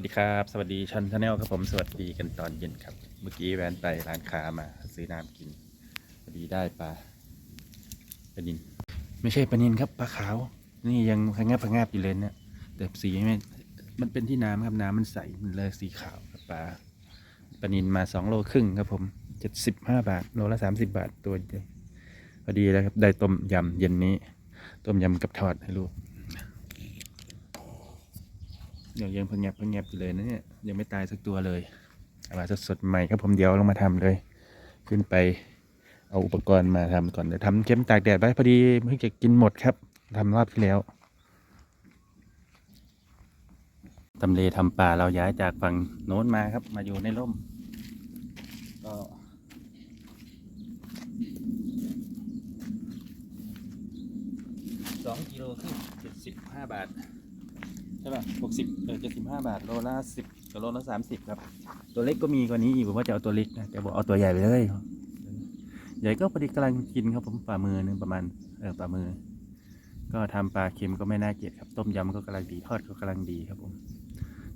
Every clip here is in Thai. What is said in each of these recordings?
วัสดีครับ สวัสดีชันชาแนลครับผมสวัสดีกันตอนเย็นครับ เมื่อกี้แวนไปร้านค้ามา ซื้อน้ำกินพอดีได้ปลาปลานิน ไม่ใช่ปลานินครับปลาขาว นี่ยังพงงาบพงาบอยู่เลยเนี่ยแต่สีไม่มันเป็นที่น้ำครับน้ำมันใสมันเลยสีขาวครับปลาปลานินมาสองโลครึ่งครับผมเจ็ดสิบห้าบาทโลละสามสิบาทตัวเดียวพอดีแล้วครับได้ต้มยำเย็นนี้ ต้มยำกับทอดให้ลูก เดี๋ยวยังเพิ่งแงบเพิ่งแงบอยู่เลยนะเนี่ยยังไม่ตายสักตัวเลยเอามาสดๆใหม่ครับผมเดี๋ยวลงมาทำเลย ขึ้นไปเอาอุปกรณ์มาทำก่อนเดี๋ยวทำเข็มตากแดดไว้พอดีเพิ่งจะกินหมดครับทำรอบที่แล้วตำเลทำป่าเราย้ายจากฝั่งโน้นมาครับ มาอยู่ในร่ม ก็สองกิโลครึ่งเจ็ดสิบห้าบาท ใช่ป่ะหกสิบเออเจ็ดสิบห้าบาท โลละสิบกับโลละสามสิบครับ ตัวเล็กก็มีกว่านี้อีกผมว่าจะเอาตัวเล็กนะแต่บอกเอาตัวใหญ่ไปเลย ใหญ่ก็พอดีกำลังกินครับผมฝ่ามือนึงประมาณ เออฝ่ามือ ก็ทำปลาเค็มก็ไม่น่าเกลียดครับ ต้มยำก็กำลังดี ทอดก็กำลังดีครับผม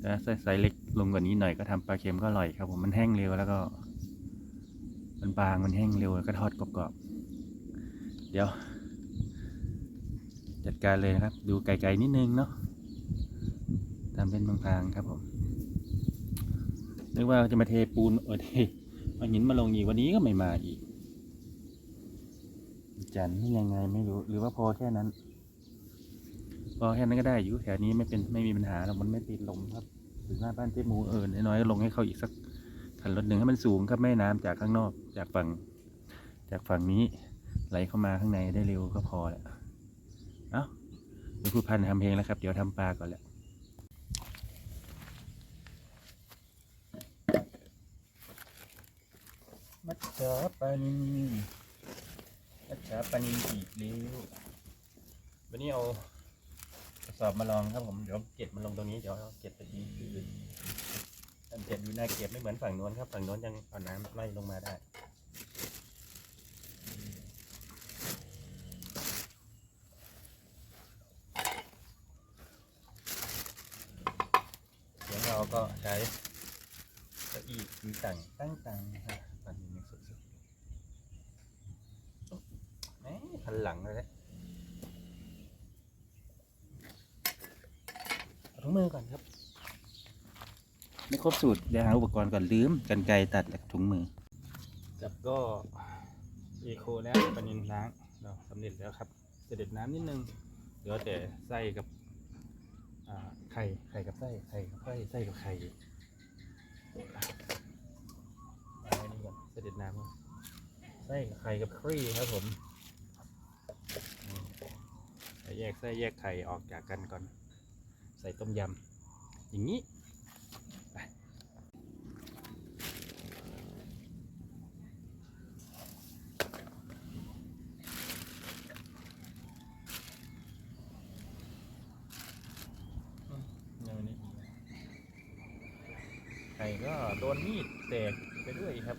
แต่ไซส์เล็กลงกว่านี้หน่อยก็ทำปลาเค็มก็อร่อยครับผม มันแห้งเร็วแล้วก็ มันบาง มันแห้งเร็วแล้วก็ทอดกรอบๆ เดี๋ยว จัดการเลยนะครับ ดูไกลๆนิดนึงเนาะ ทำเป็นบางๆครับผมนึกว่าจะมาเทปูนเออเทเอาหินมาลงอีกวันนี้ก็ไม่มาอีก จันทร์นี่ยังไงไม่รู้ หรือว่าพอแค่นั้น พอแค่นั้นก็ได้อยู่แถวนี้ไม่เป็นไม่มีปัญหาหรอกมันไม่ติดลมครับถึงหน้าบ้านเจ๊มูเออน้อยๆลงให้เขาอีกสักคันรถหนึ่งให้มันสูงครับไม่ให้น้ำจากข้างนอกจากฝั่ง จากฝั่งนี้ ไหลเข้ามาข้างในได้เร็วก็พอแหละเอ้าเดี๋ยวครูพันทำเพลงแล้วครับ เดี๋ยวทำปลาก่อนแหละ มัจฉาปานินมัจฉาปานินอีกแล้ววันนี้เอากระสอบมาลองครับผม เดี๋ยวเก็บมาลงตรงนี้ เดี๋ยวเอาเก็บไปที่อื่นเกตดูหน้าเก็บไม่เหมือนฝั่งโน้นครับ ฝั่งโน้นยังเอาน้ำไล่ลงมาได้เสียวเราก็ใช้เก้าอี้มีต่างตั้งตังนะครับ ปันนี้สุดๆแหมพันหลังเลยแหละเอาถุงมือก่อนครับ ไม่ครบสูตรเดี๋ยวหาอุปกรณ์ก่อนลืมกันไกรตัดกับถุงมือจับก็เอโคแล้วปลานินล้างเราสำเร็จแล้วครับเสด็จน้ำนิดนึงเหลือแต่ไส้กับอ่าไข่ไข่กับไส้ไข่กับไส้ไส้กับไข่เอาไว้นี่ก่อน เสด็จน้ำก่ไส้ไข่กับครีครับผมแยกไส้แยกไข่ออกจากกันก่อน ใส่ต้มยำอย่างนี้ไปเดี๋ยวนี้ไข่ก็โดนมีดแตกไปด้วยครับ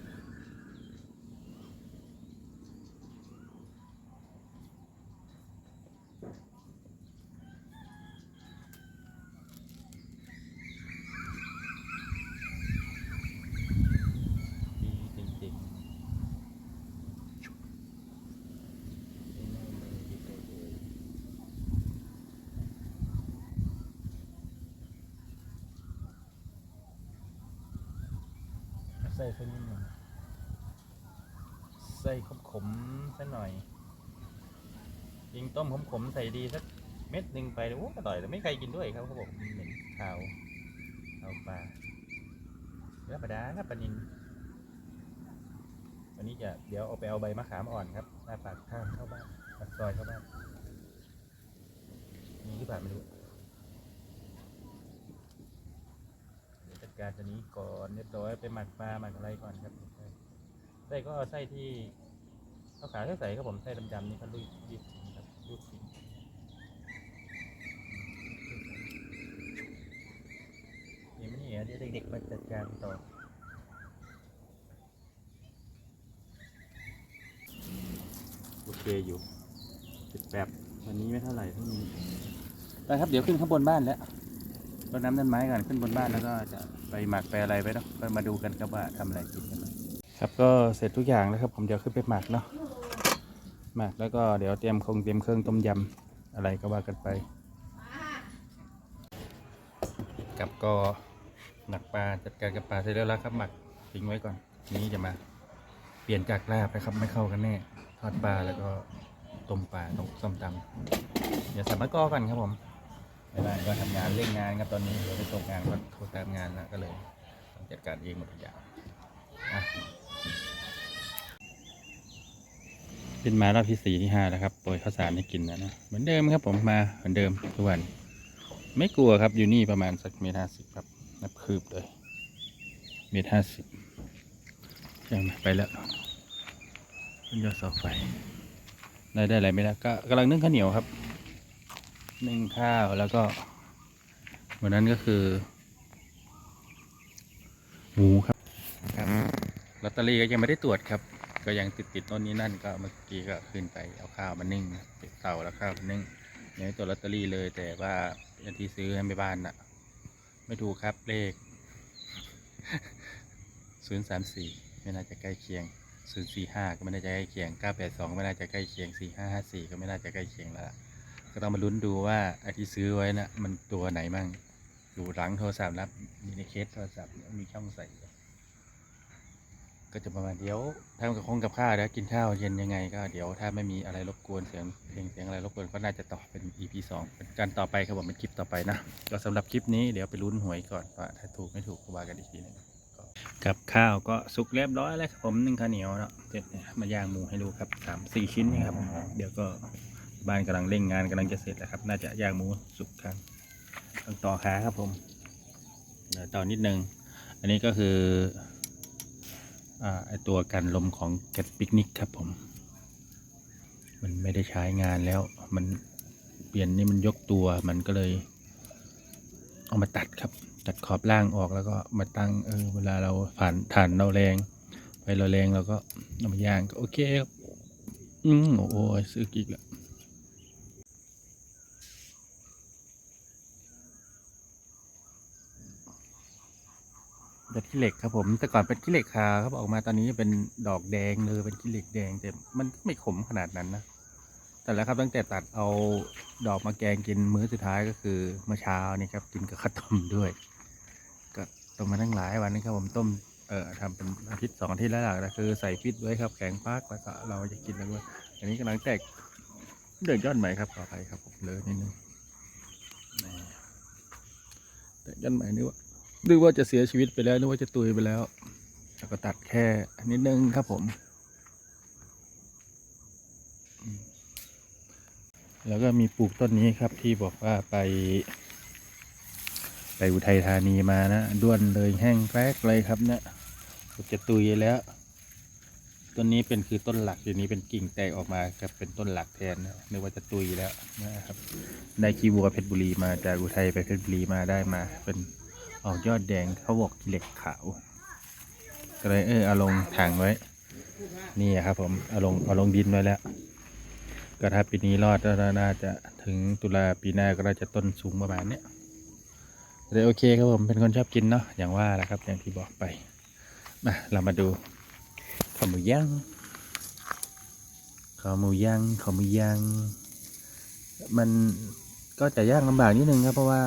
ดีจริงๆใส่สักนิดหนึ่งใส่ขมขมสักหน่อยยิงต้มขมขมใส่ดีสักเม็ดหนึ่งไปโอ้อร่อยแต่ไม่ใครกินด้วยครับเขาบอกมันเหม็นขาวเอาปลาธรรมดาครับปลานินวันนี้จะเดี๋ยวเอาไปเอาใบมะขามอ่อนครับหน้าปากข้างเข้าบ้านปากซอยเข้าบ้านมีหรือเปล่าไม่รู้เดี๋ยวจัด การตัวนี้ก่อนเรียบร้อยไปหมักปลาหมักอะไรก่อนครับไส้ก็เอาไส้ที่เขาขายก็ใส่ครับผมไส้ดำๆนี่เขาลุยยิบครับลูกชิ้นนี่ไม่นี่เดี๋ยวเด็กๆมาจัดการต่อโอเคอยู่สิบแบบวันนี้ไม่เท่าไหร่เท่านี้ไปครับเดี๋ยวขึ้นข้างบนบ้านแล้วรดน้ำต้นไม้ก่อนขึ้นบนบ้านแล้วก็จะ ไปหมักไปอะไรไปเนาะก็มาดูกันครับว่าทำอะไรกินกันบ้างครับก็เสร็จทุกอย่างแล้วครับผมเดี๋ยวขึ้นไปหมักเนาะหมักแล้วก็เดี๋ยวเตรียมคงเตรียมเครื่องต้มยำอะไรก็ว่ากันไปกับก็หมักปลาจัดการกับปลาเสร็จแล้วแล้วครับหมักทิ้งไว้ก่อนทีนี้จะมาเปลี่ยนจากลาบนะครับไม่เข้ากันแน่ทอดปลาแล้วก็ต้มปลาต้มส้มตำเดี๋ยวใส่มะกอกกันครับผม ไม่ได้ก็ทำงานเร่งงานครับตอนนี้เดี๋ยวไปตกงานก็โทรตามงานแล้วก็เลยต้องจัดการเองหมดทุกอย่างเป็นมารอบที่สี่ที่ห้าแล้วครับโปรยข้าวสารให้กินนะนะเหมือนเดิมครับผมมาเหมือนเดิมทุกวัน ไม่กลัวครับอยู่นี่ประมาณสักเมตรห้าสิบครับ นับคืบเลยเมตรห้าสิบยังไปแล้วขึ้นยอดเสาไฟได้ได้อะไรไม่ได้ก็กำลังนึ่งข้าวเหนียวครับ นึ่งข้าวแล้วก็วันนั้นก็คือหมูครับครับลอตเตอรี่ก็ยังไม่ได้ตรวจครับ ก็ยังติดติดต้นนี้นั่นก็เมื่อกี้ก็ขึ้นไปเอาข้าวมานึ่งติดเตาแล้วข้าวมานึ่งยังไม่ตรวจลอตเตอรี่เลย แต่ว่าอันที่ซื้อให้ไปบ้านน่ะ ไม่ถูกครับเลขศูนย์สามสี่ไม่น่าจะใกล้เคียงศูนย์สี่ห้าก็ไม่น่าจะใกล้เคียงเก้าแปดสองไม่น่าจะใกล้เคียงสี่ห้าห้าสี่ก็ไม่น่าจะใกล้เคียงแล้ว ก็ต้องมาลุ้นดูว่าไอที่ซื้อไว้นะ่ะมันตัวไหนมั่งอยู่หลังโทรศัพท์นะมีในเคสโทรศัพท์เนี่ยมีช่องใส่ ก็จะประมาณเดี๋ยวทำกับคงกับข้าวแล้วกินข้าวเย็นยังไงก็เดี๋ยวถ้าไม่มีอะไรรบกวนเสียงเพลงเสียงอะไรรบกวนก็น่าจะต่อเป็น EP สองเป็นการต่อไปครับผมเป็นคลิปต่อไปนะก็สำหรับคลิปนี้เดี๋ยวไปลุ้นหวยก่อนว่าถ้าถูกไม่ถูกก็ว่ากันอีกทีหนึงกับข้าวก็สุกเรียบร้อยแล้วครับผมนึ่งข้าวเหนียวเนาะเสร็จมาย่างหมูให้ดูครับสามสี่ชิ้นนะครับ เดี๋ยวก็ บ้านกำลังเร่งงานกำลังจะเสร็จแล้วครับ น่าจะย่างหมูสุกครับต้องต่อขาครับผมต่อนิดนึง อันนี้ก็คืออตัวกันลมของแกตปิกนิกครับผม มันไม่ได้ใช้งานแล้ว มันเปลี่ยนนี่มันยกตัวมันก็เลย เอามาตัดครับ ตัดขอบล่างออกแล้วก็มาตั้งเออเวลาเราผ่านฐานเราแรงไฟเราแรงเราก็เอามาย่างก็โอเคครับอืมโอ้ยซื้อกิกแล้ว เป็นขี้เหล็กครับผม แต่ก่อนเป็นขี้เหล็กขาวครับออกมาตอนนี้เป็นดอกแดงเลยเป็นขี้เหล็กแดงแต่มันก็ไม่ขมขนาดนั้นนะแต่แล้วครับตั้งแต่ตัดเอาดอกมาแกงกินมื้อสุดท้ายก็คือเมื่อเช้านี่ครับกินกับข้าวต้มด้วย ก็ต้มมาตั้งหลายวันนะครับผมต้มเอ่อทำเป็นอาทิตย์สองอาทิตย์แล้วล่ะก็คือใส่ฟิตไว้ครับแข็งปักแล้วก็เราจะกินแล้วก็อันนี้กำลังแตกเดือดยอดใหม่ครับขออภัยครับผมเลยนิดนึงแตกยอดใหม่นึกว่า นึกว่าจะเสียชีวิตไปแล้วนึกว่าจะตุยไปแล้วแล้วก็ตัดแค่นิดนึงครับผม แล้วก็มีปลูกต้นนี้ครับที่บอกว่าไป ไปอุทัยธานีมานะด้วนเลยแห้งแกรกเลยครับเนี่ยจะตุยแล้ว ต้นนี้เป็นคือต้นหลักอยู่นี้เป็นกิ่งแตกออกมาครับเป็นต้นหลักแทนนะนึกว่าจะตุยแล้วนะครับ ได้ขี้วัวเพชรบุรีมาจากอุทัยไปเพชรบุรีมาได้มาเป็น ออกยอดแดงเขาบอกเหล็กขาวก็เลยเออเอาลงถังไว้ นี่ครับผมเอาลงเอาลงดินไว้แล้ว ก็ถ้าปีนี้รอดก็น่าจะถึงตุลาปีหน้าก็น่าจะต้นสูงประมาณเนี้ยเลยโอเคครับผมเป็นคนชอบกินเนาะอย่างว่าแหละครับอย่างที่บอกไปมาเรามาดูข้าวหมูย่างข้าวหมูย่างข้าวหมูย่างมันก็จะย่างลำบากนิดนึงครับเพราะว่า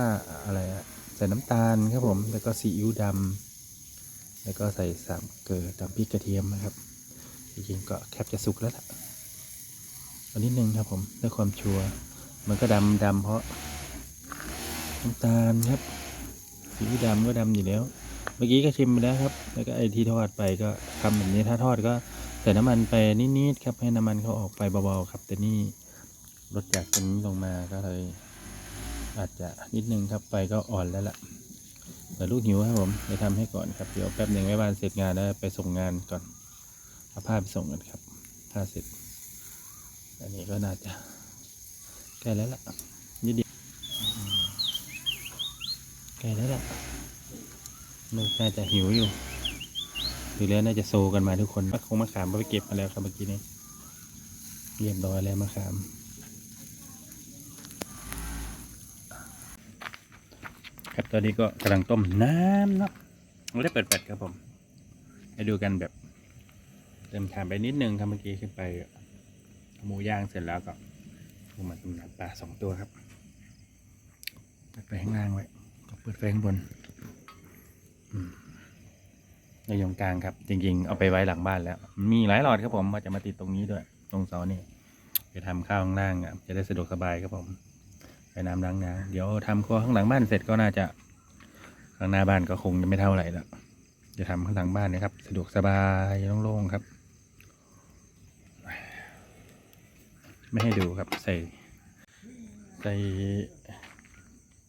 อะไรอะ ส่น้ำตาลครับผม แล้วก็ซีอิ๊วดำแล้วก็ใส่สามเกลือตามพริกกระเทียมนะครับจริงๆก็แคบจะสุกแล้วล่ะอันนิดนึงครับผมเพื่อความชัวร์มันก็ดำดำเพราะน้ำตาลครับสีดำก็ดำอยู่แล้ว เมื่อกี้ก็ชิมไปแล้วครับ แล้วก็ไอที่ทอดไปก็ทำแบบนี้ถ้าทอดก็ใส่น้ำมันไปนิดๆครับให้น้ำมันเขาออกไปเบาๆครับ แต่นี่ลดจากตรงนี้ลงมาก็เลย อาจจะนิดนึงครับไฟก็อ่อนแล้วล่ะแต่ลูกหิวครับผมไปทำให้ก่อนครับเดี๋ยวแป๊บหนึ่งแม่บ้านเสร็จงานแล้วไปส่งงานก่อนเอาผ้าไปส่งกันครับผ้าเสร็จ อันนี้ก็น่าจะใกล้แล้วล่ะนิดเดียวใกล้แล้วล่ะมันน่าจะหิวอยู่ดูแล้วน่าจะโซกันมาทุกคนมะคงมะขามไปเก็บมาแล้วครับเมื่อกี้นี้เรียบร้อยแล้วมะขาม ครับตอนนี้ก็กำลังต้มน้ำเนาะไม่ได้เปิดแฟลชครับผมให้ดูกันแบบเติมถ่านไปนิดนึงครับเมื่อกี้ขึ้นไปหมูย่างเสร็จแล้วก็ลงมาต้มน้ำปลาสองตัวครับเปิดไฟข้างล่างไว้ก็เปิดไฟข้างบนในยงกลางครับ จริง ๆ เอาไปไว้หลังบ้านแล้ว มีหลายหลอดครับผมว่าจะมาติดตรงนี้ด้วย ตรงเสานี่ไปทำข้าวข้างล่างอะจะได้สะดวกสบายครับผม ไปน้ำล้างน้ำเดี๋ยวทำครัวข้างหลังบ้านเสร็จก็น่าจะข้างหน้าบ้านก็คงจะไม่เท่าไหร่แล้วจะทำข้างหลังบ้านนะครับสะดวกสบายโล่งๆครับ ไม่ให้ดูครับใส่ใส่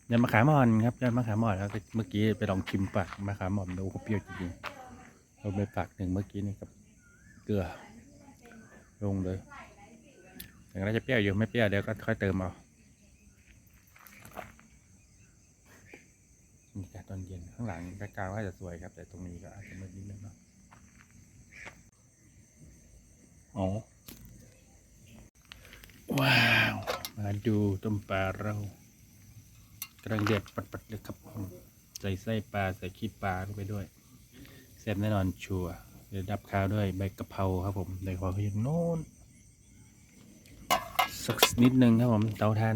ยอดมะขามอ่อนครับยอดมะขามอ่อนแล้วเมื่อกี้ไปลองชิมฝักมะขามอ่อนดูก็เปรี้ยวจริงๆเราไปฝักหนึ่งเมื่อกี้นี่กับเกลือลงเลยแต่ก็จะเปรี้ยวอยู่ไม่เปรี้ยวเดี๋ยวก็ค่อยเติมเอา บรรยากาศต อนเย็นข้างหลังแบ็กกราวด์ก็จะสวยครับ แต่ตรงนี้ก็อาจจะมืดนิดนึงเนาะอ๋อว้าว มาดูต้มปลาเรากำลังเด็ดปัดๆเลยครับผมใส่ไส้ปลาใส่ขี้ปลาลงไปด้วยแซ่บแน่นอนชัวร์เดี๋ยวดับข้าวด้วยใบกะเพราครับผมใบกะเพราอยู่โน้นสักนิดนึงครับผมเตาทาน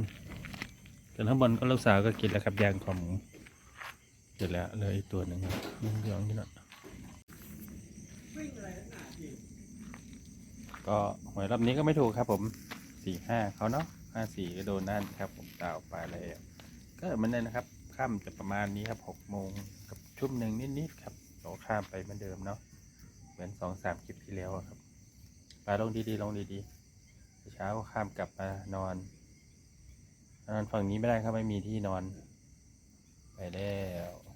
ส่วนข้างบนก็ลูกสาวก็กินแล้วครับยางของ เสร็จแล้วเหลยอีกตัวหนึ่งครับเหลืองนี่นะก็หวยรอบนี้ก็ไม่ถูกครับ ผมสี่ห้าเขาเนาะห้าสี่ก็โดนนั่นครับ ผมดาวไปเลยก็เหมันเดิมนะครับข้ามจะประมาณนี้ครับหกโมงกับชุ่มหนึ่งนิดๆครับเราข้ามไปเหมือนเดิมเนาะเหมือนสองสามคลิปที่แล้วครับไปลงดีๆลงดีๆเช้าข้ามกลับมานอนนอนฝั่งนี้ไม่ได้ครับไม่มีที่นอน ไปแล้ว